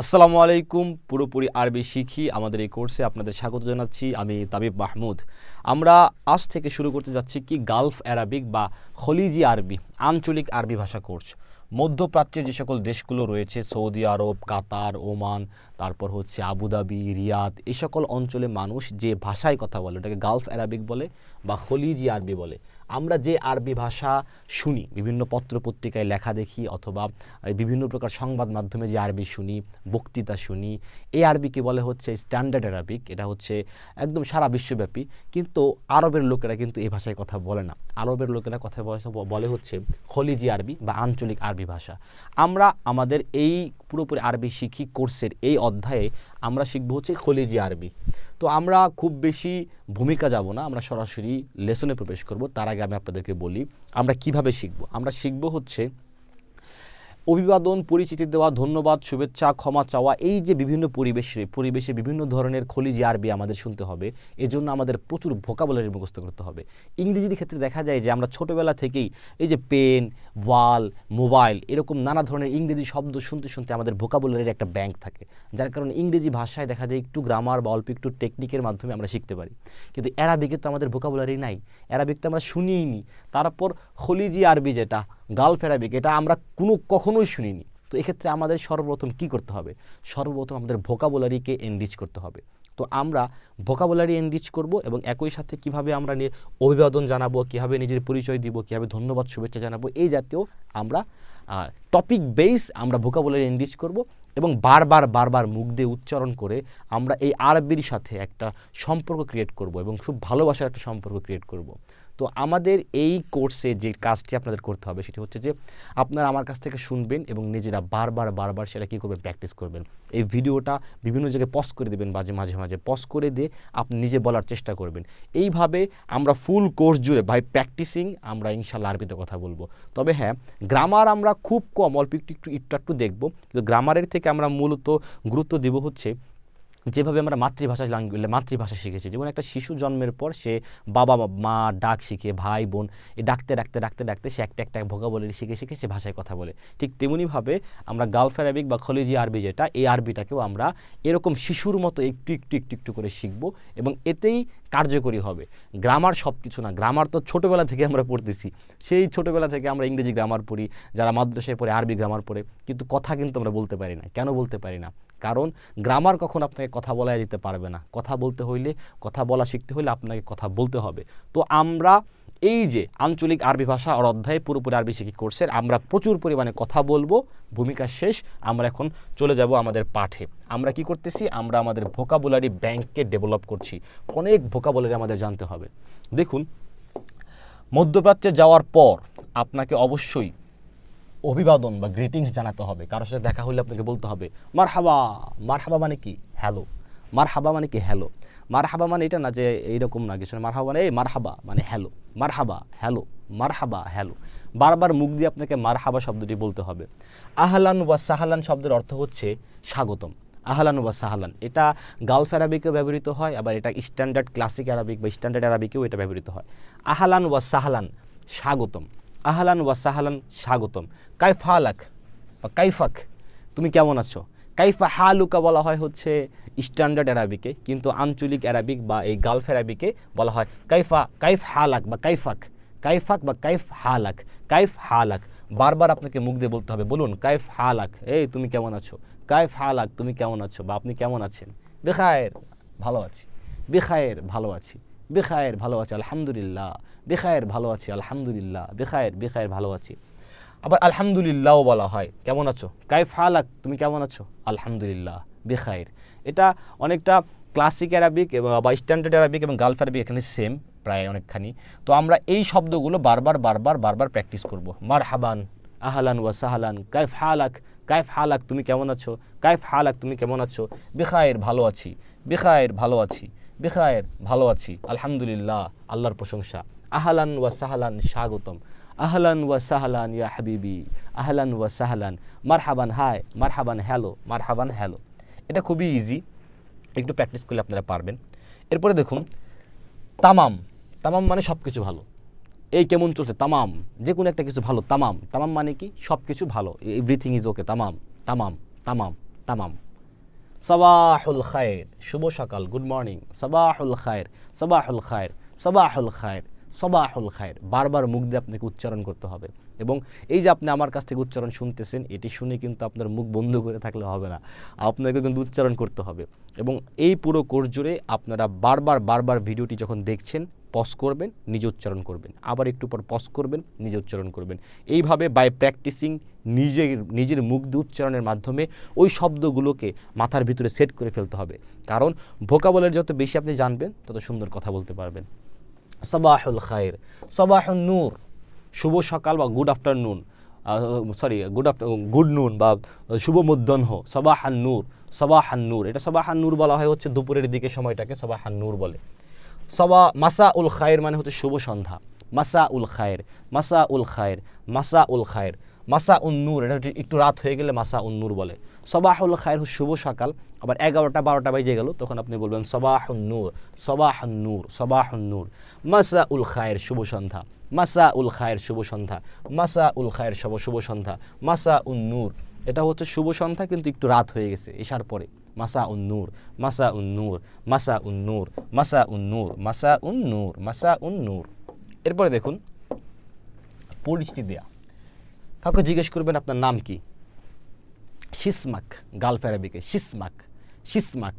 আসসালামু আলাইকুম, পুরোপুরি আরবি শিখি আমাদের এই কোর্সে আপনাদের স্বাগত জানাচ্ছি, আমি তাবিব মাহমুদ। আমরা আজ থেকে শুরু করতে যাচ্ছি কি গালফ অ্যারাবিক বা খলিজি আরবি, আঞ্চলিক আরবি ভাষা কোর্স। মধ্যপ্রাচ্যের যে সকল দেশগুলো রয়েছে, সৌদি আরব, কাতার, ওমান, তারপর হচ্ছে আবুধাবি রিয়াদ এই সকল অঞ্চলে মানুষ যে ভাষায় কথা বলে, ওটাকে গালফ অ্যারাবিক বলে বা খলিজি আরবি বলে। আমরা যে আরবি ভাষা শুনি, বিভিন্ন পত্রপত্রিকায় লেখা দেখি অথবা বিভিন্ন প্রকার সংবাদ মাধ্যমে যে আরবি শুনি, বক্তৃতা শুনি, এই আরবিকে বলে হচ্ছে স্ট্যান্ডার্ড আরবিক এটা হচ্ছে একদম সারা বিশ্বব্যাপী। কিন্তু আরবের লোকেরা কিন্তু এই ভাষায় কথা বলে না। আরবের লোকেরা কথা বলে- বলে হচ্ছে খলিজি আরবি বা আঞ্চলিক আরবি ভাষা। আমরা আমাদের এই পুরোপুরি আরবি শিখি কোর্সের এই অধ্যায়ে আমরা শিখব হচ্ছে খলিজি আরবি। তো আমরা খুব বেশি ভূমিকা যাব না, আমরা সরাসরি লেসনে প্রবেশ করব। তার আগে আমি আপনাদেরকে বলি, আমরা কীভাবে শিখব? আমরা শিখব হচ্ছে অভিবাদন, পরিচিতি দেওয়া, ধন্যবাদ, শুভেচ্ছা, ক্ষমা চাওয়া, এই যে বিভিন্ন পরিবেশে পরিবেশে বিভিন্ন ধরনের খলিজি আরবি আমাদের শুনতে হবে, এজন্য আমাদের প্রচুর ভোকাবুলারি মুখস্থ করতে হবে। ইংরেজির ক্ষেত্রে দেখা যায় যে আমরা ছোটোবেলা থেকেই এই যে পেন, ওয়াল, মোবাইল, এরকম নানা ধরনের ইংরেজি শব্দ শুনতে শুনতে আমাদের ভোকাবুলারির একটা ব্যাংক থাকে। যার কারণে ইংরেজি ভাষায় দেখা যায় একটু গ্রামার বা অল্প একটু টেকনিকের মাধ্যমে আমরা শিখতে পারি। কিন্তু অ্যারাবিকে তো আমাদের ভোকাবুলারি নাই। অ্যারাবিক তো আমরা শুনিই নি। তারপর খলিজি আরবি যেটা গালফ অ্যারাবিক এটা আমরা কোনো কখনোই শুনিনি। তো এক্ষেত্রে আমাদের সর্বপ্রথম কি করতে হবে? সর্বপ্রথম আমাদের ভোকাবুলারিকে এনরিচ করতে হবে। তো আমরা ভোকাবুলারি এনরিচ করব এবং একই সাথে কীভাবে আমরা নিয়ে অভিবাদন জানাব, কীভাবে নিজের পরিচয় দিব, কীভাবে ধন্যবাদ, শুভেচ্ছা জানাব, এই জাতীয় আমরা টপিক বেস আমরা ভোকাবুলারি এনরিচ করব এবং বারবার বারবার মুখ দিয়ে উচ্চারণ করে আমরা এই আরবির সাথে একটা সম্পর্ক ক্রিয়েট করব এবং খুব ভালোবাসার একটা সম্পর্ক ক্রিয়েট করব। তো আমাদের এই কোর্সে যে কাজটি আপনাদের করতে হবে সেটি হচ্ছে যে আপনারা আমার কাছ থেকে শুনবেন এবং নিজেরা বারবার বারবার সেটা কী করবেন? প্র্যাকটিস করবেন। এই ভিডিওটা বিভিন্ন জায়গায় পজ করে দেবেন, মাঝে মাঝে মাঝে পজ করে দিয়ে আপনি নিজে বলার চেষ্টা করবেন। এইভাবে আমরা ফুল কোর্স জুড়ে বাই প্র্যাকটিসিং আমরা ইনশাল্লাহ আরবিতে কথা বলব। তবে হ্যাঁ গ্রামার আমরা খুব কম, অল্প একটু একটু একটু দেখব। কিন্তু গ্রামারের থেকে আমরা মূলত গুরুত্ব দেব হচ্ছে যেভাবে আমরা মাতৃভাষা মাতৃভাষা শিখেছি। যেমন একটা শিশু জন্মের পর সে বাবা, মা ডাক শিখে, ভাই, বোন, এ ডাকতে ডাকতে ডাকতে ডাকতে সে একটা একটা ভোকাবুলারি শিখে শিখে সে ভাষায় কথা বলে। ঠিক তেমনিভাবে আমরা গালফ অ্যারাবিক বা খলিজি আরবি যেটা, এই আরবিটাকেও আমরা এরকম শিশুর মতো একটু একটু একটু একটু করে শিখব এবং এতেই কার্যকরী হবে। গ্রামার সব কিছু না গ্রামার তো ছোটোবেলা থেকে আমরা পড়তেছি। সেই ছোটোবেলা থেকে আমরা ইংরেজি গ্রামার পড়ি, যারা মাদ্রাসায় পড়ে আরবি গ্রামার পড়ে, কিন্তু কথা কিন্তু আমরা বলতে পারি না। কেন বলতে পারি না? কারণ গ্রামার কখন আপনাকে কথা বলা দিতে পারবে না। কথা বলতে হইলে, কথা বলা শিখতে হলে আপনাকে কথা বলতে হবে। তো আমরা এই যে আঞ্চলিক আরবি ভাষা আর অধ্যায়ে পুরোপুরি আরবি শিখি কোর্সের আমরা প্রচুর পরিমাণে কথা বলব, ভূমিকা শেষ, আমরা এখন চলে যাব আমাদের পাঠে। আমরা কি করতেছি? আমরা আমাদের ভোকাবুলারি ব্যাংককে ডেভেলপ করছি। অনেক ভোকাবুলারি আমাদের জানতে হবে। দেখুন, মধ্যপ্রাচ্যে যাওয়ার পর আপনাকে অবশ্যই অভিবাদন বা গ্রিটিংস জানাতে হবে। কারোর সাথে দেখা হলে আপনাকে বলতে হবে মার হাবা মার হাবা মানে কি? হ্যালো মার হাবা মানে কি? হ্যালো মার হাবা মানে এটা না যে এইরকম না, কিছু মার হাবা মানে এই মার হাবা মানে হ্যালো মার হাবা হ্যালো মার হাবা হ্যালো বারবার মুখ দিয়ে আপনাকে মার হাবা শব্দটি বলতে হবে। আহলান ওয়া সাহালান শব্দের অর্থ হচ্ছে স্বাগতম। আহলান ওয়া সাহালান। এটা গালফ অ্যারাবিকেও ব্যবহৃত হয়, আবার এটা স্ট্যান্ডার্ড ক্লাসিক অ্যারাবিক বা স্ট্যান্ডার্ড অ্যারাবিকেও এটা ব্যবহৃত হয়। আহলান ওয়া সাহালান, স্বাগতম। আহলান ওয়া সাহালান স্বাগতম। কাইফা হালাক বা কাইফাক, তুমি কেমন আছো? কাইফা হালুকা বলা হয় হচ্ছে স্ট্যান্ডার্ড অ্যারাবিকে কিন্তু আঞ্চলিক অ্যারাবিক বা এই গালফ অ্যারাবিকে বলা হয় কাইফা, কাইফ হালাক বা কাইফাক কাইফাক বা কাইফ হালাক কাইফ হালাক। বারবার আপনাকে মুখ দিয়ে বলতে হবে, বলুন, কাইফ হালাক, এই তুমি কেমন আছো? কাইফ হালাক, তুমি কেমন আছো বা আপনি কেমন আছেন? বেখায়ের, ভালো আছি। বেখায়ের, ভালো আছি। বেখায়ের ভালো আছি, আলহামদুলিল্লাহ। বেখায়ের ভালো আছি, আলহামদুলিল্লাহ। বেখায়ের বেখায়ের ভালো আছি। আবার আলহামদুলিল্লাহও বলা হয়। কেমন আছো? কাইফ হালাক, তুমি কেমন আছো? আলহামদুলিল্লাহ, বেখায়ের। এটা অনেকটা ক্লাসিক অ্যারাবিক এবং, বা স্ট্যান্ডার্ড অ্যারাবিক এবং গালফ অ্যারাবিক এখানে সেম প্রায় অনেকখানি। তো আমরা এই শব্দগুলো বারবার বারবার বারবার প্র্যাকটিস করব। মার হাবান আহলান ওয়া সাহালান, কাইফ হালাক কাইফ হালাক, তুমি কেমন আছো? কাইফ হালাক, তুমি কেমন আছো? বেখায়ের ভালো আছি, বেখায়ের ভালো আছি। বেখায়ের, ভালো আছি। আলহামদুলিল্লাহ, আল্লাহর প্রশংসা। আহলান ওয়া সাহালান স্বাগতম। আহলান ওয়া সাহালান ইয়া হাবিবি। আহলান ওয়া সাহালান। মারহাবান, হাই, মারহাবান, হ্যালো মারহাবান, হ্যালো। এটা খুবই ইজি একটু প্র্যাকটিস করলে আপনারা পারবেন। এরপরে দেখুন, তামাম। তামাম মানে সব কিছু ভালো। এই কেমন চলছে? তামাম। যে কোনো একটা কিছু ভালো। তামাম। তামাম মানে কি? সব কিছু ভালো। Everything is okay. তামাম তামাম তামাম তামাম। সবাহুল খায়ের শুভ সকাল গুড মর্নিং সবাহুল খায়ের সবাহুল খায়ের সবাহুল খায়ের সবাহুল খায়ের বারবার মুখ দিয়ে আপনাকে উচ্চারণ করতে হবে। এবং এই যে আপনি আমার কাছ থেকে উচ্চারণ শুনতেছেন, এটি শুনে কিন্তু আপনার মুখ বন্ধ করে থাকলে হবে না। আপনাকে কিন্তু উচ্চারণ করতে হবে। এবং এই পুরো কোর্স জুড়ে আপনারা বারবার বারবার ভিডিওটি যখন দেখছেন পজ করবেন, নিজে উচ্চারণ করবেন। আবার একটু পর পজ করবেন, নিজে উচ্চারণ করবেন। এইভাবে বাই প্র্যাকটিসিং নিজের নিজের দিয়ে উচ্চারণের মাধ্যমে ওই শব্দগুলোকে মাথার ভিতরে সেট করে ফেলতে হবে। কারণ ভোকাবলের যত বেশি আপনি জানবেন, তত সুন্দর কথা বলতে পারবেন। সবাহুল খায়ের সবাহুল নূর, শুভ সকাল বা good afternoon sorry good after good noon বা শুভ মধ্যাহ্ন, সবাহান নূর সবাহান নূর। এটা সবাহান নূর বলা হয় হচ্ছে দুপুরের দিকে সময়টাকে সবাহান নূর বলে। সবা মাসা উল খায়ের মানে হচ্ছে শুভ সন্ধ্যা। মাসা উল খায়ের মাসা উল খায়ের মাসা উল খায়ের মাসা উন নূর, এটা হচ্ছে একটু রাত হয়ে গেলে মাসা উন নূর বলে। সবাহুল খায়ের শুভ সকাল, আবার এগারোটা বারোটা বাজে গেল, তখন আপনি বলবেন সবাহুন নূর সবাহুন নূর সবাহুন নূর। মাসা উল খায়ের শুভ সন্ধ্যা মাসা উল খায়ের শুভ সন্ধ্যা মাসা উল খায়ের শুভ শুভ সন্ধ্যা মাসা উন নূর। এটা হচ্ছে শুভ সন্ধ্যা কিন্তু একটু রাত হয়ে গেছে এসার পরে। মাসা উন্নুর নূর মাসা উন্নুর নূর মাসা উন্নুর নূর মাসা উন্নুর নূর মাসা উন্নুর নূর মাসা উন্নুর নূর এরপরে দেখুন, পরিচিতি দেয়া। কাউকে জিজ্ঞেস করবেন, আপনার নাম কি? শিসমাক, গালফ অ্যারাবিকে শিসমাক শিসমাক।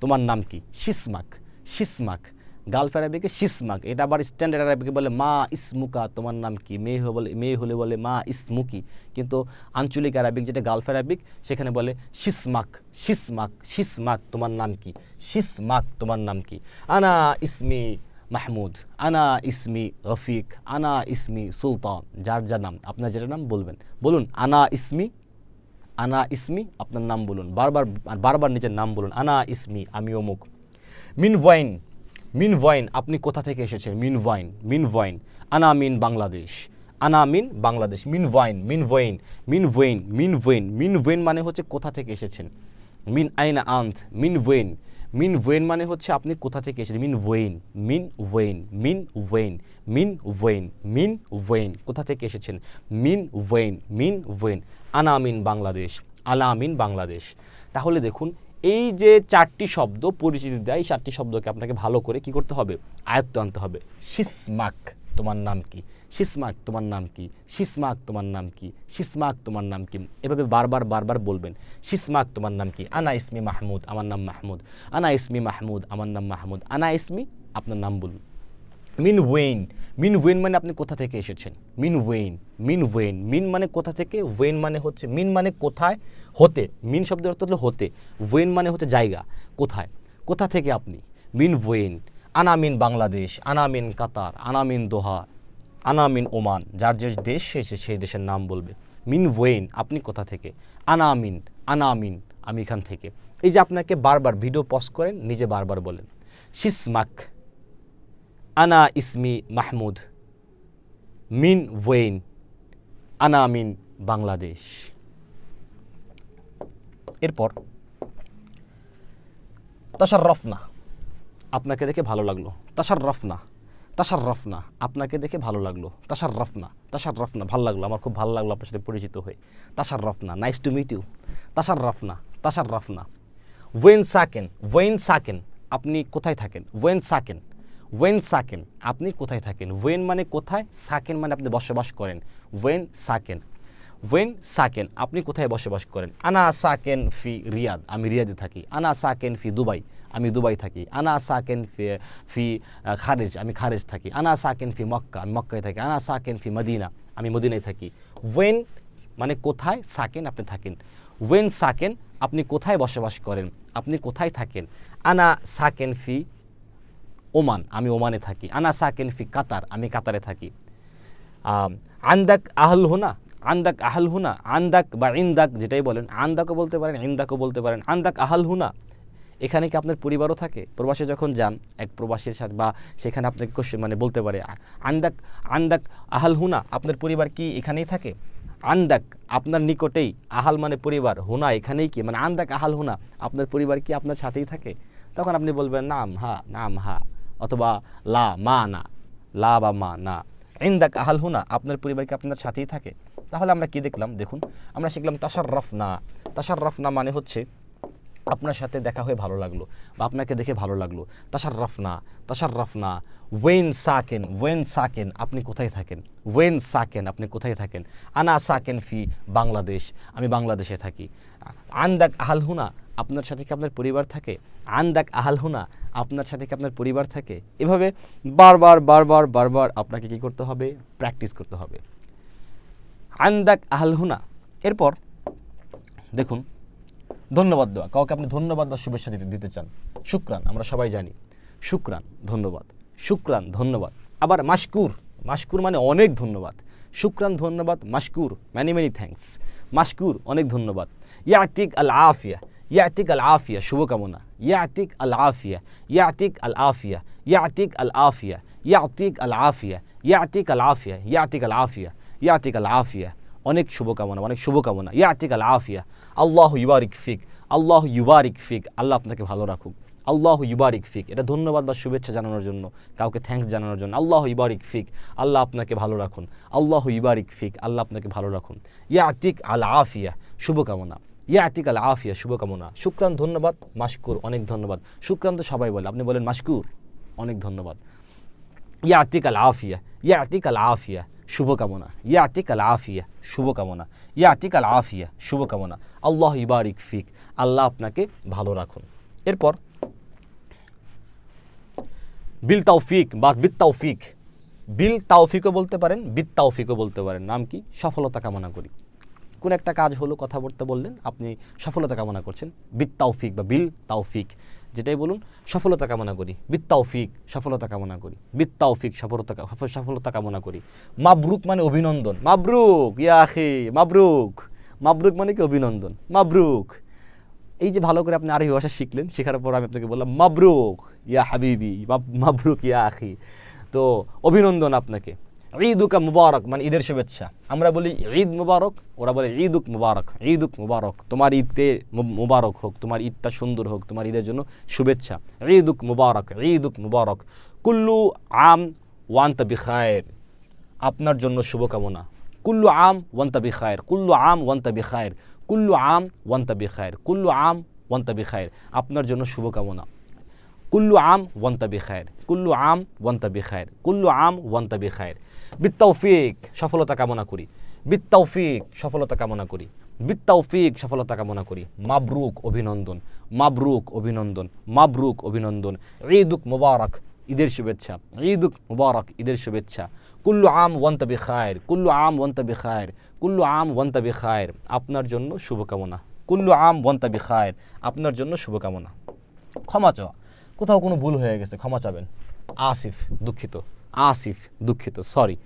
তোমার নাম কি? শিসমাক শিসমাক। গালফ অ্যারাবিকে শিসমাক। এটা আবার স্ট্যান্ডার্ড অ্যারাবিকে বলে, মা ইসমুকা, তোমার নাম কি? মেয়ে হয়ে বলে, মেয়ে হলে বলে মা ইসমুকি। কিন্তু আঞ্চলিক অ্যারাবিক যেটা গালফ অ্যারাবিক সেখানে বলে শিসমাক শিসমাক শিসমাক, তোমার নাম কি? শিসমাক, তোমার নাম কি? আনা ইসমি মাহমুদ, আনা ইসমি রফিক, আনা ইসমি সুলতান, যার যার নাম, আপনার যেটা নাম বলবেন। বলুন, আনা ইসমি আনা ইসমি, আপনার নাম বলুন। বারবার বারবার নিজের নাম বলুন, আনা ইসমি আমি অমুক মিন ওয়াইন মিন ওয়াইন আপনি কোথা থেকে এসেছেন মিন ওয়াইন মিন ওয়াইন আনা মিন বাংলাদেশ আনা মিন বাংলাদেশ মিন ওয়াইন মিন ওয়াইন মিন ওয়েন মিন ওয়েন মিন ওয়েন মানে হচ্ছে কোথা থেকে এসেছেন মিন আইনা আন্ত মিন ওয়েন মিন ওয়েন মানে হচ্ছে আপনি কোথা থেকে এসেছেন মিন ওয়েন মিন ওয়েন মিন ওয়েন মিন ওয়েন মিন ওয়েন কোথা থেকে এসেছেন মিন ওয়েন মিন ওয়েন আনামিন বাংলাদেশ আলামিন বাংলাদেশ তাহলে দেখুন এই যে চারটি শব্দ পরিচিতি দেয়, এই চারটি শব্দকে আপনাকে ভালো করে কি করতে হবে? আয়ত্ত আনতে হবে। শিসমাক তোমার নাম কি? শিসমাক তোমার নাম কি? শিসমাক তোমার নাম কি? শিসমাক তোমার নাম কি? এভাবে বারবার বারবার বলবেন। শিসমাক তোমার নাম কি? আনা ইসমি মাহমুদ, আমার নাম মাহমুদ। আনা ইসমি মাহমুদ, আমার নাম মাহমুদ। আনা ইসমি, আপনার নাম বলুন। মিন ওয়েন মিন ওয়েন মানে আপনি কোথা থেকে এসেছেন? মিন ওয়েন মিন ওয়েন মিন মানে কোথা থেকে? ওয়েন মানে হচ্ছে মিন মানে কোথায়? হতে। মিন শব্দের অর্থ হলো হতে। ওয়েন মানে হচ্ছে জায়গা। কোথায়? কোথা থেকে আপনি? মিন ওয়েন আনামিন বাংলাদেশ আনামিন কাতার আনামিন দোহা আনামিন ওমান যার যে দেশ সে সেই দেশের নাম বলবে। মিন ওয়েন আপনি কোথা থেকে? আনামিন আনামিন আমি এখান থেকে। এই যে আপনাকে বারবার ভিডিও পজ করেন, নিজে বারবার বলেন। শিসমাক আনা ইসমি মাহমুদ মিন ওয়েন আনা মিন বাংলাদেশ এরপর তাসার রফনা আপনাকে দেখে ভালো লাগল। তাসার রফনা তাসার রফনা আপনাকে দেখে ভালো লাগল। তাসার রফনা তাসার রফনা ভালো লাগল। আমার খুব ভালো লাগল আপনার সাথে পরিচিত হয়ে। তাসার রফনা নাইস টু মিট ইউ তাসার রফনা তাসার রফনা ওয়েন সাকেন ওয়েন সাকেন আপনি কোথায় থাকেন? ওয়েন সাকেন ওয়েন সাকেন, আপনি কোথায় থাকেন? ওয়েন মানে কোথায়? সাকেন মানে আপনি বসবাস করেন। ওয়েন সাকেন। ওয়েন সাকেন, আপনি কোথায় বসবাস করেন? আনা সাকেন ফি রিয়াদ, আমি রিয়াদে থাকি। আনা সাকেন ফি দুবাই, আমি দুবাই থাকি। আনা সাকেন ফি ফি খারেজ, আমি খারেজ থাকি। আনা সাকেন ফি মক্কা, আমি মক্কায় থাকি। আনা সাকেন ফি মদিনা, আমি মদিনায় থাকি। ওয়েন মানে কোথায়? সাকেন আপনি থাকেন। ওয়েন সাকেন, আপনি কোথায় বসবাস করেন? আপনি কোথায় থাকেন? আনা সাকেন ফি ওমান, আমি ওমানে থাকি। আনা সাকেন ফি কাতার, আমি কাতারে থাকি। আন্দাক আহল হুনা, আন্দাক আহল হুনা, আন্দাক বা ইন্দাক যেটাই বলেন, আন্দাকও বলতে পারেন, ইন্দাকও বলতে পারেন, আন্দাক আহল হুনা। এখানে কি আপনার পরিবারও থাকে? প্রবাসে যখন যান, এক প্রবাসীর সাথে বা সেখানে আপনাকে কোশ্চেন মানে বলতে পারে, আন্দাক আন্দাক আহাল হুনা, আপনার পরিবার কি এখানেই থাকে? আন্দাক আপনার নিকটেই, আহাল মানে পরিবার, হুনা এখানেই কি? মানে আন্দাক আহাল হুনা, আপনার পরিবার কি আপনার সাথেই থাকে? তখন আপনি বলবেন, নাম, হা নাম, হা। অথবা লা মা না লা বা মা না ইন্দাক আহাল হুনা, আপনার পরিবার কি আপনার সাথেই থাকে। তাহলে আমরা কি দেখলাম? দেখুন, আমরা শিখলাম তাসার রফনা তাসার রফনা মানে হচ্ছে আপনার সাথে দেখা হয়ে ভালো লাগল বা আপনাকে দেখে ভালো লাগল। তাসার রাফনা তাসার রাফনা ওয়েন সাকেন ওয়েন সাকেন, আপনি কোথায় থাকেন? ওয়েন সাকেন, আপনি কোথায় থাকেন? আনা সাকেন ফি বাংলাদেশ, আমি বাংলাদেশে থাকি। আন্দাক আহাল হুনা, আপনার সাথে কি আপনার পরিবার থাকে? আন আন্দাক আহাল হুনা আপনার সাথে কি আপনার পরিবার থাকে? এভাবে বারবার বারবার বারবার আপনাকে কি করতে হবে? প্র্যাকটিস করতে হবে। আন্দাক আহাল হুনা এরপর দেখুন, ধন্যবাদ দেওয়া। কাউকে আপনি ধন্যবাদ বা শুভেচ্ছা দিতে দিতে চান, শুক্রান, আমরা সবাই জানি। শুক্রান, ধন্যবাদ। শুক্রান, ধন্যবাদ। আবার মাসকুর মাসকুর মানে অনেক ধন্যবাদ। শুক্রান, ধন্যবাদ। মাসকুর ম্যানি ম্যানি থ্যাঙ্কস মাসকুর অনেক ধন্যবাদ। ইয়াতিক আল আফিয়া ইয়াতিক আল আফিয়া শুভকামনা। ইয়াতিক আল আফিয়া ইয়াতিক আল আফিয়া ইয়াতিক আল আফিয়া ইয়াতিক আল আফিয়া ইয়াতিক আল আফিয়া ইয়াতিক আল আফিয়া আফিয়া অনেক শুভকামনা অনেক শুভকামনা। ইয়াতিক আল আফিয়া আল্লাহ ইউবারিক ফিক, আল্লাহ ইউবারিক ফিক। আল্লাহ আপনাকে ভালো রাখুক। আল্লাহ ইউবারিক ফিক। এটা ধন্যবাদ বা শুভেচ্ছা জানানোর জন্য, কাউকে থ্যাঙ্কস জানানোর জন্য। আল্লাহ ইবারিক ফিক। আল্লাহ আপনাকে ভালো রাখুন। আল্লাহ ইবারিক ফিক। আল্লাহ আপনাকে ভালো রাখুন। ইয়াতিক আল আফিয়া শুভকামনা। ইয়াতিক আল আফিয়া শুভকামনা। শুক্রান ধন্যবাদ। মাসকুর অনেক ধন্যবাদ। শুক্রান তো সবাই বলে। আপনি বলেন মাসকুর অনেক ধন্যবাদ। ইয়াতিক আল আফিয়া ইয়াতিক আল আফিয়া শুভকামনা। ইয়াতিক আল আফিয়া শুভকামনা। ইয়াতিক আল আফিয়া শুভকামনা। আল্লাহ ইবারিক ফিক। আল্লাহ আপনাকে ভালো রাখুন। এরপর, বিল তাওফিক, বা বিত তাওফিক। বিল তাওফিকও বলতে পারেন, বিত তাওফিকও বলতে পারেন। নাম কি? সফলতা কামনা করি। কোন একটা কাজ হলো, কথাবার্তা বললেন, আপনি সফলতা কামনা করছেন। বিত তাওফিক বা বিল তাওফিক, যেটাই বলুন, সফলতা কামনা করি। বিত তাওফিক, সফলতা কামনা করি। বিত তাওফিক, সফলতা সফলতা কামনা করি। মাবরুক মানে অভিনন্দন। মাবরুক, ইয়া আখি, মাবরুক। মাবরুক মানে কি? অভিনন্দন। মাবরুক। এই যে ভালো করে আপনি আরবি ভাষা শিখলেন, শেখার পর আমি আপনাকে বললাম, মাবরুক, ইয়া হাবিবি, মাব- মাবরুক, ইয়া আখি। তো অভিনন্দন আপনাকে। ঈদুকা মুবারক মানে ঈদের শুভেচ্ছা। আমরা বলি ঈদ মুবারক, ওরা বলে ঈদুক মুবারক ঈদুক মুবারক। তোমার ঈদে মু- মুবারক হোক, তোমার ঈদটা সুন্দর হোক, তোমার ঈদের জন্য শুভেচ্ছা। ঈদুক মুবারক ঈদুক মুবারক। কুল্লু আম ওয়ান্তা বিখায়ের, আপনার জন্য শুভকামনা। কুল্লু আম ওয়ান্তা বিখায়ের, কুল্লু আম ওয়ান্তা বিখায়ের, কুল্লু আম ওয়ান্তা বিখায়ের, কুল্লু আম ওয়ান্তা বিখায়ের, আপনার জন্য শুভকামনা। কুল্লু আম ওয়ান্তা বিখায়ের, কুল্লু আম ওয়ান্তা বিখায়ের, কুল্লু আম ওয়ান্তা বিখায়ের। বিত্তাউফিক সফলতা কামনা করি। বিত্তাউফিক সফলতা কামনা করি। বিত্তাউফিক সফলতা কামনা করি। মাবরুক অভিনন্দন। মাবরুক অভিনন্দন। মাবরুক অভিনন্দন। ঈদুক মুবারক। ঈদের শুভেচ্ছা। ঈদুক মুবারক। ঈদের শুভেচ্ছা। কুল্লু আম ওয়ান্তা বিখায়ের কুল্লু আম ওয়ান্তা বিখায়ের কুল্লু আম ওয়ান্তা বিখায়ের আপনার জন্য শুভকামনা। কুল্লু আম ওয়ান্তা বিখায়ের আপনার জন্য শুভকামনা। ক্ষমা চাওয়া। কোথাও কোনো ভুল হয়ে গেছে, ক্ষমা চাবেন। আসিফ, দুঃখিত। আসিফ দুঃখিত সরি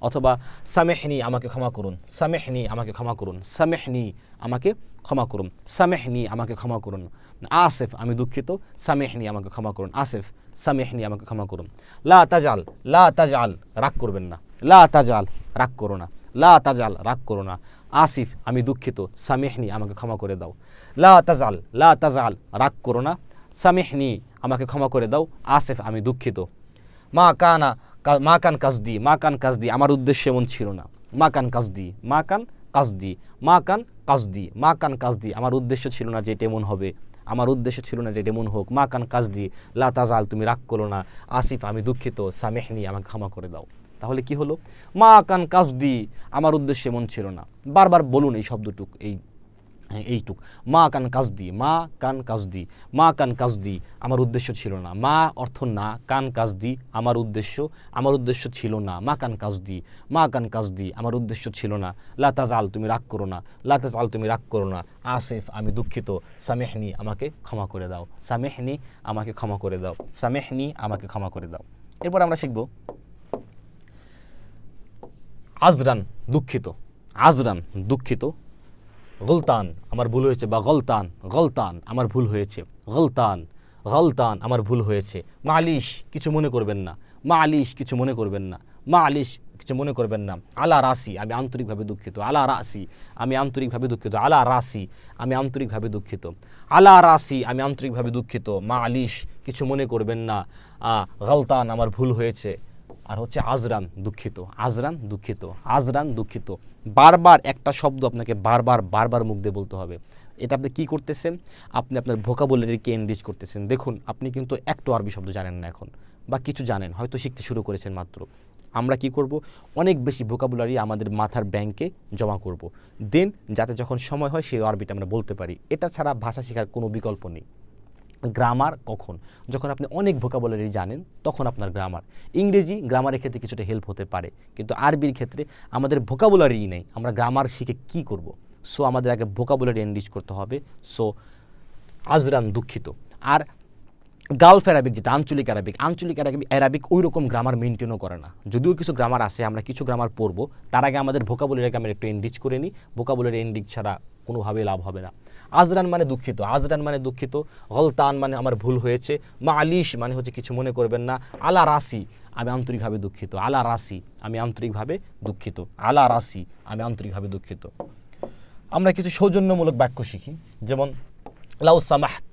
অথবা সামেহনি আমাকে ক্ষমা করুন, সামেহনি আমাকে ক্ষমা করুন, সামেহনি আমাকে ক্ষমা করুন, সামেহনি আমাকে ক্ষমা করুন। আসিফ, আমি দুঃখিত, সামেহনি আমাকে ক্ষমা করুন, আসিফ, সামেহনি আমাকে ক্ষমা করুন। লা তাজাল লা তাজাল, রাগ করবেন না। লা তাজাল, রাগ করো না। লা তাজাল, রাগ করো না। আসিফ, আমি দুঃখিত, সামেহনি আমাকে ক্ষমা করে দাও। লা তাজাল লা তাজাল, রাগ করো না। সামেহনি আমাকে ক্ষমা করে দাও। আসিফ, আমি দুঃখিত। মা কানা মা কান কাজদি, মা কান কাজদি, আমার উদ্দেশ্য এমন ছিল না। মা কান কাজদি, মা কান কাজদি, মা কান কাজদি, মা কান কাজ কাজদি, আমার উদ্দেশ্য ছিল না যে এটা এমন হবে। আমার উদ্দেশ্য ছিল না যে এটা এমন হোক। মা কান কাজদি, লা তাজাল, তুমি রাগ করো না। আসিফ, আমি দুঃখিত, সামেহনি, আমাকে ক্ষমা করে দাও। তাহলে কি হলো? মা কান কাজদি, আমার উদ্দেশ্য এমন ছিল না। বারবার বলুন এই শব্দটুক, এই এইটুক। মা কান কাজ দি, মা কান কাজ দি, মা কান কাজদি আমার উদ্দেশ্য ছিল না। মা অর্থ না, কান কাজ দি আমার উদ্দেশ্য আমার উদ্দেশ্য ছিল না। মা কান কাজ দি, মা কান কাজ দি আমার উদ্দেশ্য ছিল না। লাতাজাল তুমি রাগ করো না। লাতাজাল তুমি রাগ করো না। আসিফ, আমি দুঃখিত। সামেহনি, আমাকে ক্ষমা করে দাও। সামেহনি, আমাকে ক্ষমা করে দাও। সামেহনি, আমাকে ক্ষমা করে দাও। এরপর আমরা শিখব। আজরান, দুঃখিত। আজরান, দুঃখিত। গলতান, আমার ভুল হয়েছে, বা গলতান গলতান, আমার ভুল হয়েছে, গলতান গলতান, আমার ভুল হয়েছে। মালিশ, কিছু মনে করবেন না। মালিশ, কিছু মনে করবেন না। মালিশ, কিছু মনে করবেন না। আলা রাসি, আমি আন্তরিকভাবে দুঃখিত। আলা রাসি, আমি আন্তরিকভাবে দুঃখিত। আলা রাসি, আমি আন্তরিকভাবে দুঃখিত। আলা রাসি, আমি আন্তরিকভাবে দুঃখিত। মালিশ, কিছু মনে করবেন না। গলতান, আমার ভুল হয়েছে। আর হচ্ছে আজরান দুঃখিত আজরান দুঃখিত আজরান দুঃখিত। বারবার একটা শব্দ আপনাকে বারবার বারবার মুখ দিয়ে বলতে হবে। এটা আপনি কি করতেছেন? আপনি আপনার ভোকাবুলারিকে এনরিচ করতেছেন। দেখুন, আপনি কিন্তু একটু আরবি শব্দ জানেন না এখন, বা কিছু জানেন, হয়তো শিখতে শুরু করেছেন মাত্র। আমরা কি করব? অনেক বেশি ভোকাবুলারি আমাদের মাথার ব্যাংকে জমা করব। দেন যাতে যখন সময় হয় সেই আরবিটা আমরা বলতে পারি। এটা ছাড়া ভাষা শেখার কোনো বিকল্প নেই। গ্রামার কখন? যখন আপনি অনেক ভোকাবুলারি জানেন, তখন আপনার গ্রামার ইংরেজি গ্রামারের ক্ষেত্রে কিছুটা হেল্প হতে পারে, কিন্তু আরবির ক্ষেত্রে আমাদের ভোকাবুলারি নেই, আমরা গ্রামার শিখে কি করব? সো আমাদের আগে ভোকাবুলারি এনরিচ করতে হবে। সো আজরান দুঃখিত। আর গালফ অ্যারাবিক যেটা, আঞ্চলিক অ্যারাবিক আঞ্চলিক অ্যারাবিক অ্যারাবিক ওই রকম গ্রামার মেনটেনও করে না। যদিও কিছু গ্রামার আছে, আমরা কিছু গ্রামার পড়ব, তার আগে আমাদের ভোকাবুলারিকে আমরা একটু এনরিচ করে নিই। ভোকাবুলারি এনরিচ ছাড়া কোনোভাবেই লাভ হবে না। আজরান মানে দুঃখিত, আজরান মানে দুঃখিত, গলতান মানে আমার ভুল হয়েছে মা আলিশ মানে হচ্ছে কিছু মনে করবেন না, আলা রাসি, আমি আন্তরিকভাবে দুঃখিত, আলা রাসি, আমি আন্তরিকভাবে দুঃখিত, আলা রাসি, আমি আন্তরিকভাবে দুঃখিত। আমরা কিছু সৌজন্যমূলক বাক্য শিখি, যেমন, লাউ সামাহত,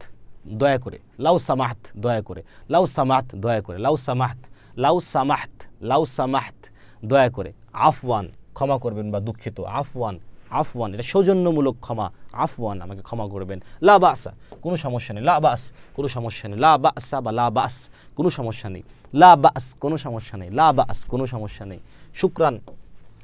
দয়া করে, লাউ সামাহত, দয়া করে, লাউ সামাহত, দয়া করে, লাউ সামাহত লাউ সামাহত লাউ সামাহত, দয়া করে, আফওয়ান, ক্ষমা করবেন বা দুঃখিত, আফওয়ান আফওয়ান, এটা সৌজন্যমূলক ক্ষমা। আফওয়ান, আমাকে ক্ষমা করবেন। লা বাসা, কোনো সমস্যা নেই। লা বাস, কোনো সমস্যা নেই। লা বাসা বা লা বাস, কোনো সমস্যা নেই। লা বাস, কোনো সমস্যা নেই। লা বাস, কোনো সমস্যা নেই। শুক্রান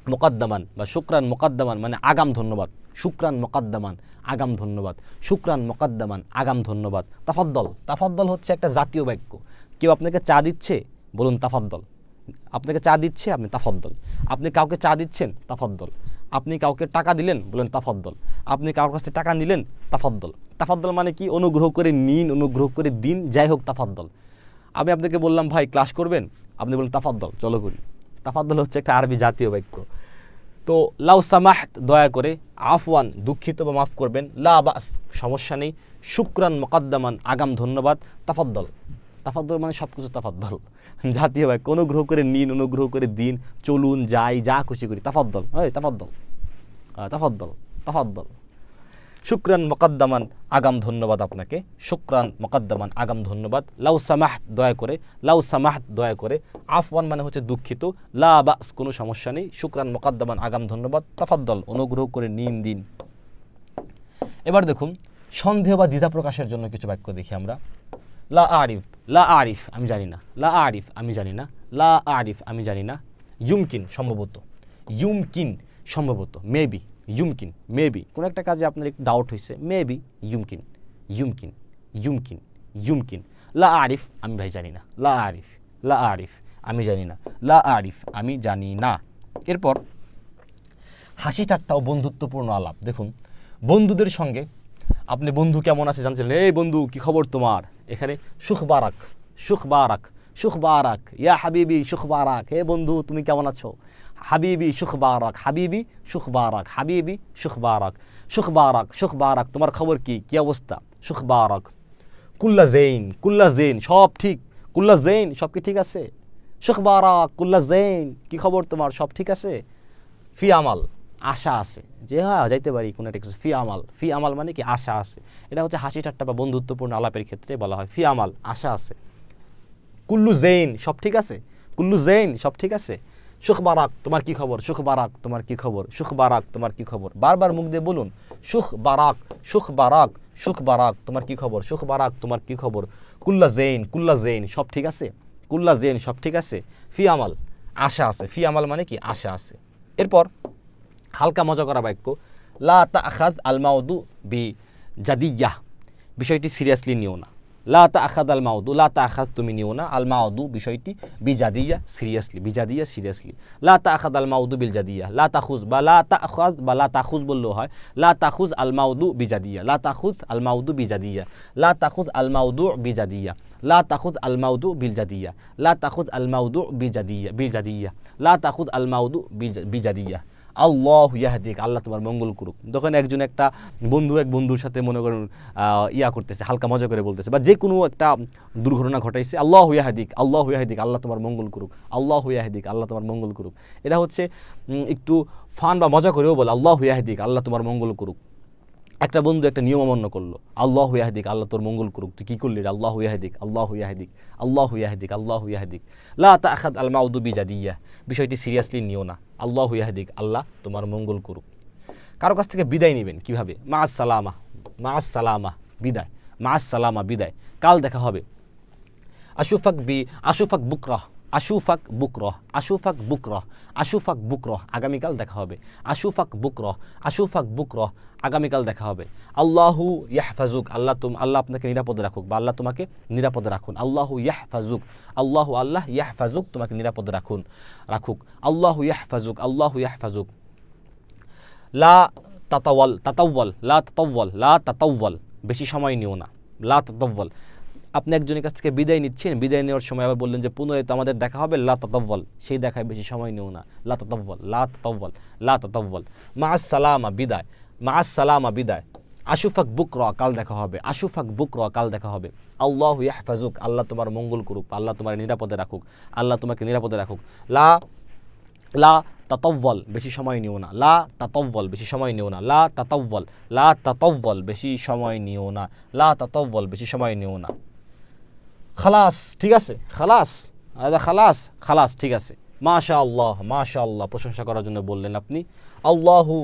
মোকাদ্দামান বা শুক্রান মোকাদ্দামান মানে আগাম ধন্যবাদ। শুক্রান মোকাদ্দামান, আগাম ধন্যবাদ। শুক্রান মোকাদ্দামান, আগাম ধন্যবাদ। তাফাদ্দল তাফাদ্দল হচ্ছে একটা জাতীয় বাক্য। কেউ আপনাকে চা দিচ্ছে? বলুন তাফাদ্দল। আপনাকে চা দিচ্ছে? আপনি তাফাদ্দল। আপনি কাউকে চা দিচ্ছেন? তাফাদ্দল। আপনি কাউকে টাকা দিলেন, বলেন তাফাদ্দল। আপনি কারোর কাছ থেকে টাকা নিলেন, তাফাদ্দল। তাফাদ্দল মানে কি? অনুগ্রহ করে নিন, অনুগ্রহ করে দিন, যাই হোক তাফাদ্দল। আমি আপনাকে বললাম, ভাই, ক্লাস করবেন? আপনি বললেন, তাফাদ্দল, চলো করি। তাফাদ্দল হচ্ছে একটা আরবি জাতীয় বাক্য। তো, লাউ সামাহত দয়া করে, আফওয়ান দুঃখিত বা মাফ করবেন। লা বাস সমস্যা নেই। শুক্রান মোকাদ্দামান আগাম ধন্যবাদ। তাফাদ্দল। তাফাদ্দল মানে সব কিছু তাফাদ্দল। জাতীয় বাক্য অনুগ্রহ করে নিন, অনুগ্রহ করে দিন, চলুন, যাই, যা খুশি করি। তাফাদ্দল হয় তাফাদ্দল। তাফাদ্দল তাফাদ্দল। শুক্রান মোকাদ্দামান আগাম ধন্যবাদ আপনাকে। শুক্রান মোকাদ্দামান আগাম ধন্যবাদ। লাউ সামাহ দয়া করে, লাউ সামাহ দয়া করে। আফওয়ান মানে হচ্ছে দুঃখিত। লা বাস, কোনো সমস্যা নেই। শুক্রান মোকাদ্দামান আগাম ধন্যবাদ। তাফাদ্দল, অনুগ্রহ করে নিন, দিন। এবার দেখুন, সন্দেহ বা দ্বিধা প্রকাশের জন্য কিছু বাক্য দেখি আমরা। লা আরিফ লা আরিফ, আমি জানি না। লা আরিফ, আমি জানি না। লা আরিফ, আমি জানি না। ইউমকিন সম্ভবত। ইউমকিন সম্ভবত। মেবি ইউমকিন মেবি কোনো একটা কাজে আপনার একটু ডাউট হয়েছে মেবি ইউমকিন ইউমকিন ইউমকিন ইউমকিন। লা আরিফ, আমি ভাই জানি না। লা আরিফ লা আরিফ, আমি জানি না। লা আরিফ, আমি জানি না। এরপর হাসি ঠাট্টা ও বন্ধুত্বপূর্ণ আলাপ। দেখুন, বন্ধুদের সঙ্গে আপনি বন্ধু কেমন আছে জানছিলেন? এই বন্ধু, কি খবর তোমার? এখানে সুখ বারাক সুখ বারাক ইয়া হাবিবি, সুখ বারাক। হে বন্ধু, তুমি কেমন আছো? হাবিবি, সুখ বারাক। হাবিবি, সুখ বারাক। হাবিবি সুখ বারাক সুখ বারাক। তোমার খবর কি? কি অবস্থা? সুখ বারাক। কুল্লা জেইন কুল্লা জেইন। সব ঠিক? কুল্লা জেইন, সব কি ঠিক আছে? সুখ বারাক, কুল্লা জেইন। কি খবর তোমার? সব ঠিক আছে? ফি আমাল। আশা আছে। যে হ্যাঁ যাইতে পারি কোনো একটা ফি আমাল। ফি আমাল মানে কি আশা আছে। এটা হচ্ছে হাসি ঠাট্টা বা বন্ধুত্বপূর্ণ আলাপের ক্ষেত্রে বলা হয়। ফি আমাল, আশা আছে। কুল্লু জেইন, সব ঠিক আছে? কুল্লু জেইন, সব ঠিক আছে? সুখ বারাক, তোমার কি খবর? সুখ বারাক, তোমার কি খবর? সুখ বারাক, তোমার কি খবর? বারবার মুখ দিয়ে বলুন, সুখ বারাক সুখ বারাক সুখ বারাক, তোমার কি খবর? সুখ বারাক, তোমার কি খবর? কুল্লা জেইন কুল্লা জেইন, সব ঠিক আছে? কুল্লা জেইন, সব ঠিক আছে? ফি আমাল, আশা আছে। ফি আমাল মানে কি? আশা আছে। এরপর হালকা মজা করা বাক্য। লা তাখাজ আল মাউদু বি জাদিয়াহ। বিষয়টি সিরিয়াসলি নিও না। লা তাখাদ আল মাউদু লা তাখাজ তুমি নিও না। আল মাউদু বিষয়টি বিজাদিয়া সিরিয়াসলি বিজাদিয়া সিরিয়াসলি। লা তাখাদ আল মাউদু বিল জাদিয়া লা তাখুজ বা লা তাখাজ বা লা তাখুজ বললেও হয়। লা তাখুজ আল মাউদু বিজাদিয়া লা তাখুজ আল মাউদু বিজাদিয়া লা তাখুজ আল মাউদু বিজাদিয়া লা তাখুজ আল মাউদু বিল জাদিয়া লা তাখুজ আল মাউদু বিজাদিয়া বিজাদিয়া লা তাখুজ আল মাউদু বিজাদিয়া আল্লাহ ইয়াহদিক, আল্লাহ তোমার মঙ্গল করুক। তখন একজন একটা বন্ধু এক বন্ধুর সাথে মনে করেন ইয়া করতেছে, হালকা মজা করে বলতেছে, বা যে কোনো একটা দুর্ঘটনা ঘটাইছে, আল্লাহ ইয়াহদিক আল্লাহ ইয়াহদিক, আল্লাহ তোমার মঙ্গল করুক, আল্লাহ ইয়াহদিক, আল্লাহ তোমার মঙ্গল করুক। এটা হচ্ছে একটু ফান বা মজা করেও বলে, আল্লাহ ইয়াহদিক, আল্লাহ তোমার মঙ্গল করুক। একটা বন্ধু একটা নিয়ম অমান্য করল। আল্লাহ ইয়াহদিক, আল্লাহ তোর মঙ্গল করুক। তুই কি করলি? আল্লাহ ইয়াহদিক আল্লাহ ইয়াহদিক আল্লাহ ইয়াহদিক আল্লাহ ইয়াহদিক। লা তাখাদ আল মাউদু বিজাদিয়া। বিষয়টি সিরিয়াসলি নিও না। আল্লাহ ইয়াহদিক, আল্লাহ তোমার মঙ্গল করুক। কারও কাছ থেকে বিদায় নেবেন কীভাবে? মা সালামা মা সালামা, বিদায়। মা সালামা, বিদায়। কাল দেখা হবে। আশুফাক বি, আশুফাক বুকরহ। আশুফাক বুকরহ আশুফাক বুকরহ আশুফাক বুকরহ, আগামীকাল দেখা হবে। আশুফাক বুকরহ আশুফাক বুকরহ, আগামীকাল দেখা হবে। আল্লাহু ইয়াহফাজুক, আল্লাহ তুম, আল্লাহ আপনাকে নিরাপদে রাখুক, বা আল্লাহ তোমাকে নিরাপদে রাখুন। আল্লাহু ইয়াহফাজুক, আল্লাহু আল্লাহ ইয়াহফাজুক, তোমাকে নিরাপদে রাখুন, রাখুক। আল্লাহু ইয়াহফাজুক আল্লাহু ইয়াহফাজুক। লা তাতাওয়াল তাতাওয়াল, লা তাতাওয়াল লা তাতাওয়াল। বেশি সময় নিও না। লা তাতাওয়াল। আপনি একজনের কাছ থেকে বিদায় নিচ্ছেন, বিদায় নেওয়ার সময় আবার বললেন যে, পুনরায় তো আমাদের দেখা হবে, লা তাতাওয়াল। সেই দেখায় বেশি সময় নিও না। লা তাতাওয়াল লা তাতাওয়াল লা তাতাওয়াল। মা সালামা, বিদায়। মা সালামা, বিদায়। আশুফাক বুকরা, কাল দেখা হবে। আশুফাক বুকরা, কাল দেখা হবে। আল্লাহ ইয়াহফাজুক, আল্লাহ তোমার মঙ্গল করুক, আল্লাহ তোমার নিরাপদে রাখুক, আল্লাহ তোমাকে নিরাপদে রাখুক। লা লা তাতাওয়াল, বেশি সময় নিও না। লা তাতাওয়াল, বেশি সময় নিও না। লা তাতাওয়াল লা তাতাওয়াল, বেশি সময় নিও না। লা তাতাওয়াল, বেশি সময় নিও না। খালাস, ঠিক আছে? খালাস আদা খালাস খালাস, ঠিক আছে। মাশা আল্লাহ মাশা আল্লাহ প্রশংসা করার জন্য বললেন আপনি। আল্লাহু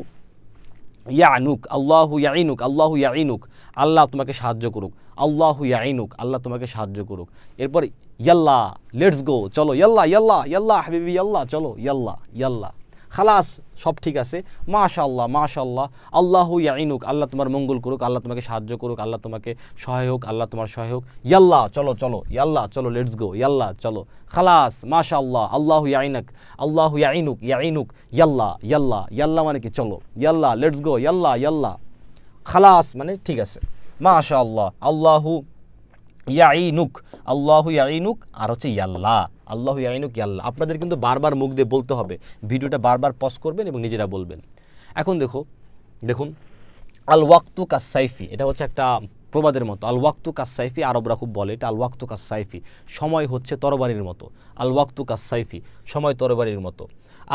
ইয়ানুক, আল্লাহু ইয়াইনুক আল্লাহু ইয়াইনুক, আল্লাহ তোমাকে সাহায্য করুক। আল্লাহু ইয়াইনুক, আল্লাহ তোমাকে সাহায্য করুক। এরপর ইয়াল্লা লেটস গো, চলো ইয়াল্লা ইয়াল্লা ইয়াল্লা হাবিবি ইয়াল্লা চলো ইয়াল্লা ইয়াল্লা খালাস, সব ঠিক আছে। মাশাল্লাহ মাশাল্লাহ আল্লাহু ইয়াইনুক আল্লাহ তোমার মঙ্গল করুক, আল্লাহ তোমাকে সাহায্য করুক, আল্লাহ তোমাকে সহায়ক আল্লাহ তোমার সহায়ক ইয়াল্লা চলো চলো ইয়াল্লা চলো লেটস গো ইয়াল্লা চলো। খালাস মাশাল্লাহ আল্লাহু ইয়াইনাক আল্লাহু ইয়াইনুক ইয়াইনুক ইয়াল্লা ইয়াল্লা ইয়াল্লা মানে কি? চলো ইয়াল্লা লেটস গো ইয়াল্লা ইয়াল্লা খালাস মানে ঠিক আছে। মাশা আল্লাহ আল্লাহু ইয়াইনুক আল্লাহু ইয়াইনুক আর হচ্ছে ইয়াল্লাহ। আল্লাহু ইয়াইনুক ইয়াল্লাহ আপনাদের কিন্তু বারবার মুখ দিয়ে বলতে হবে। ভিডিওটা বারবার পজ করবেন এবং নিজেরা বলবেন। এখন দেখো, দেখুন আল ওয়াক্তু কাসাইফি এটা হচ্ছে একটা প্রবাদের মতো। আল ওয়াক্তু কাসাইফি আরবরা খুব বলে এটা আল ওয়াক্তু কাসাইফি সময় হচ্ছে তরবারির মতো। আল ওয়াক্তু কাসাইফি সময় তরবারির মতো।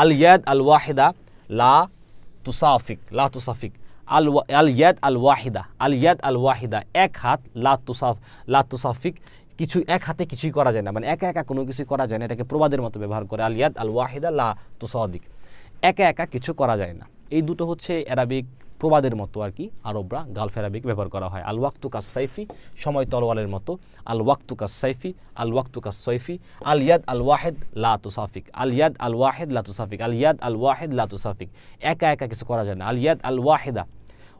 আল ইয়াদ আল ওয়াহিদা লা তুসাফিক লা তুসাফিক। আল আল ইয়াদ আল ওয়াহিদা আল ইয়াদ আল ওয়াহিদা এক হাত, লা তুসাফ লা তুসাফিক। কিছু এক হাতে কিছুই করা যায় না। মানে একা একা কোনো কিছু করা যায় না। এটাকে প্রবাদের মতো ব্যবহার করে। আল ইয়াদ আল ওয়াহিদা লা তুসাদিক। একা একা কিছু করা যায় না। এই দুটো হচ্ছে অ্যারাবিক প্রবাদের মতো আর কি। আরবরা গালফ অ্যারাবিক ব্যবহার করা হয়। আল ওয়াক্তু কাস সাইফি, সময় তরওয়ালের মতো। আল ওয়াক্তু কাস সাইফি আল ওয়াক্তু কাস সৈফি। আল ইয়াদ আল ওয়াহেদ লা তুসাফিক। আল ইয়াদ আল ওয়াহেদ লা তুসাফিক। আল ইয়াদ আল ওয়াহেদ লা তুসাফিক। একা একা কিছু করা যায় না। আল ইয়াদ আল ওয়াহেদা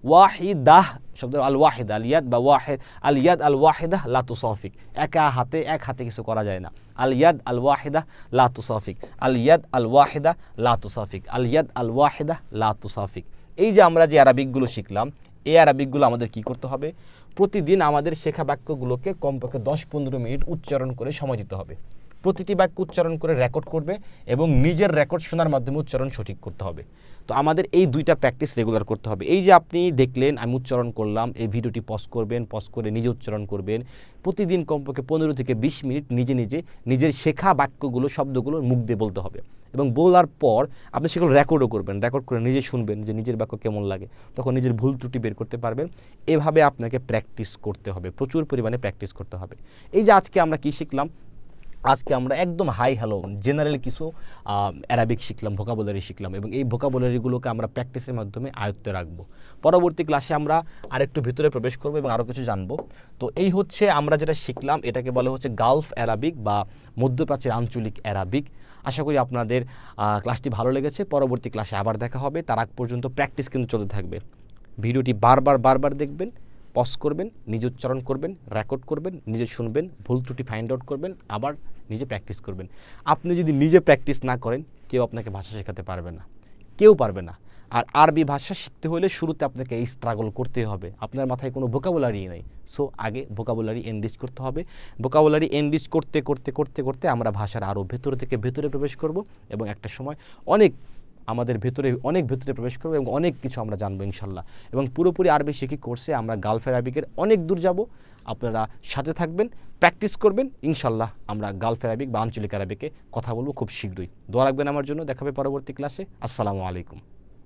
ওয়াহিদাহ শব্দ আল ওয়াহিদা, আল ইয়াদ বা ওয়াহেদ, আল ইয়াদ আল ওয়াহিদাহ, লা তুসাফিক। একা হাতে, এক হাতে কিছু করা যায় না। আল ইয়াদ আল ওয়াহিদা লা তুসাফিক। আল ইয়াদ আল ওয়াহিদা লা তুসাফিক। আল ইয়াদ আল ওয়াহিদা লা তুসাফিক। এই যে আমরা যে আরবিকগুলো শিখলাম, এই আরবিকগুলো আমাদের কি করতে হবে? প্রতিদিন আমাদের শেখা বাক্যগুলোকে কমপক্ষে দশ পনেরো মিনিট উচ্চারণ করে সময় দিতে হবে। প্রতিটি বাক্য উচ্চারণ করে রেকর্ড করবে এবং নিজের রেকর্ড শোনার মাধ্যমে উচ্চারণ সঠিক করতে হবে। তো আমাদের এই দুইটা প্র্যাকটিস রেগুলার করতে হবে। এই যে আপনি দেখলেন, আমি উচ্চারণ করলাম, এই ভিডিওটি পজ করবেন পজ করে নিজে উচ্চারণ করবেন। প্রতিদিন কমপক্ষে পনেরো থেকে বিশ মিনিট নিজে নিজে নিজের শেখা বাক্যগুলো, শব্দগুলো মুখ দিয়ে বলতে হবে। এবং বলার পর আপনি সেগুলো রেকর্ডও করবেন। রেকর্ড করে নিজে শুনবেন যে নিজের বাক্য কেমন লাগে। তখন নিজের ভুল ত্রুটি বের করতে পারবেন। এভাবে আপনাকে প্র্যাকটিস করতে হবে। প্রচুর পরিমাণে প্র্যাকটিস করতে হবে। এই যে আজকে আমরা কী শিখলাম? আজকে আমরা একদম হাই হ্যালো জেনারেল কিছু অ্যারাবিক শিখলাম ভোকাবুলারি শিখলাম এবং এই ভোকাবুলারিগুলোকে আমরা প্র্যাকটিসের মাধ্যমে আয়ত্তে রাখব। পরবর্তী ক্লাসে আমরা আরেকটু ভিতরে প্রবেশ করব এবং আরও কিছু জানব। তো এই হচ্ছে আমরা যেটা শিখলাম, এটাকে বলা হচ্ছে গালফ অ্যারাবিক বা মধ্যপ্রাচ্যের আঞ্চলিক অ্যারাবিক আশা করি আপনাদের ক্লাসটি ভালো লেগেছে। পরবর্তী ক্লাসে আবার দেখা হবে। তার আগ পর্যন্ত প্র্যাকটিস কিন্তু চলতে থাকবে। ভিডিওটি বারবার বারবার দেখবেন। পজ করবেন, নিজে উচ্চারণ করবেন রেকর্ড করবেন, নিজে শুনবেন, ভুল ত্রুটি ফাইন্ড আউট করবেন, আবার নিজে প্র্যাকটিস করবেন। আপনি যদি নিজে প্র্যাকটিস না করেন, কেউ আপনাকে ভাষা শেখাতে পারবে না। কেউ পারবে না। আর আরবি ভাষা শিখতে হলে শুরুতে আপনাকে এই স্ট্রাগল করতে হবে। আপনার মাথায় কোনো ভোকাবুলারি নেই। সো আগে ভোকাবুলারি এনরিচ করতে হবে। ভোকাবুলারি এনরিচ করতে করতে করতে করতে আমরা ভাষার আরও ভেতরে থেকে ভেতরে প্রবেশ করব এবং একটা সময় অনেক আমাদের ভেতরে, অনেক ভেতরে প্রবেশ করব এবং অনেক কিছু আমরা জানব ইনশাল্লাহ। এবং পুরোপুরি আরবি শিখি কোর্সে আমরা গালফ অ্যারাবিকের অনেক দূর যাব। আপনারা সাথে থাকবেন প্র্যাকটিস করবেন, ইনশাল্লাহ আমরা গালফ অ্যারাবিক বা আঞ্চলিক অ্যারাবিকে কথা বলব খুব শীঘ্রই। দোয়া রাখবেন আমার জন্য, দেখাবে পরবর্তী ক্লাসে আসসালামু আলাইকুম।